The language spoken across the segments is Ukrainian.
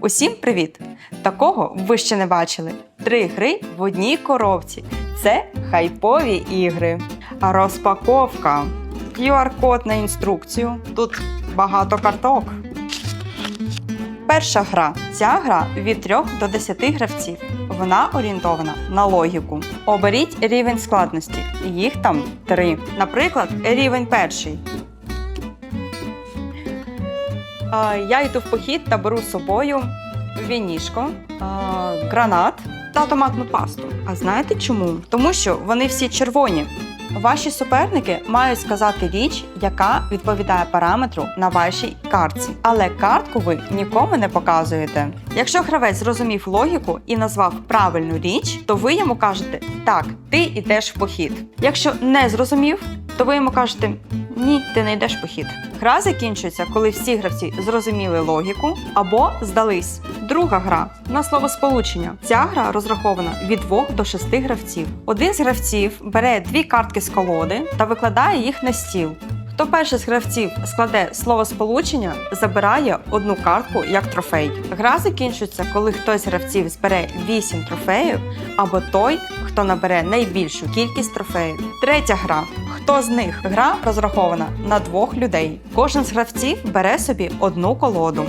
Усім привіт! Такого ви ще не бачили. Три гри в одній коробці. Це хайпові ігри. А розпаковка. QR-код на інструкцію. Тут багато карток. Перша гра. Ця гра від 3 до 10 гравців. Вона орієнтована на логіку. Оберіть рівень складності. Їх там три. Наприклад, рівень перший. Я йду в похід та беру з собою вінішко, гранат та томатну пасту. А знаєте чому? Тому що вони всі червоні. Ваші суперники мають сказати річ, яка відповідає параметру на вашій картці. Але картку ви нікому не показуєте. Якщо гравець зрозумів логіку і назвав правильну річ, то ви йому кажете так, ти йдеш в похід. Якщо не зрозумів, то ви йому кажете ні, ти не йдеш похід. Гра закінчується, коли всі гравці зрозуміли логіку або здались. Друга гра на словосполучення. Ця гра розрахована від 2 до 6 гравців. Один з гравців бере дві картки з колоди та викладає їх на стіл. Хто перший з гравців складе словосполучення, забирає одну картку як трофей. Гра закінчується, коли хтось з гравців збере 8 трофеїв, або той, хто набере найбільшу кількість трофеїв. Третя гра. Хто з них? Гра розрахована на двох людей. Кожен з гравців бере собі одну колоду.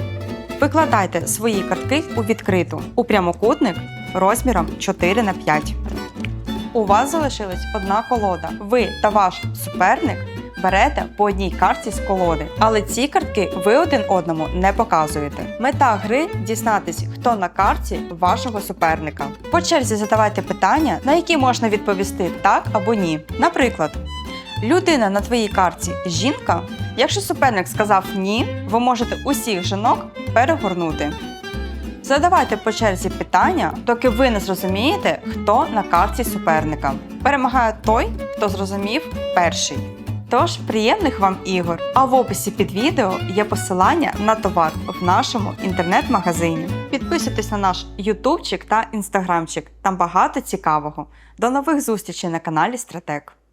Викладайте свої картки у відкриту у прямокутник розміром 4 на 5. У вас залишилась одна колода. Ви та ваш суперник берете по одній картці з колоди, але ці картки ви один одному не показуєте. Мета гри дізнатись, хто на картці вашого суперника. По черзі задавайте питання, на які можна відповісти так або ні. Наприклад, людина на твоїй картці жінка. Якщо суперник сказав ні, ви можете усіх жінок перегорнути. Задавайте по черзі питання, доки ви не зрозумієте, хто на картці суперника. Перемагає той, хто зрозумів перший. Тож приємних вам ігор! А в описі під відео є посилання на товар в нашому інтернет-магазині. Підписуйтесь на наш ютубчик та інстаграмчик. Там багато цікавого. До нових зустрічей на каналі Стратег.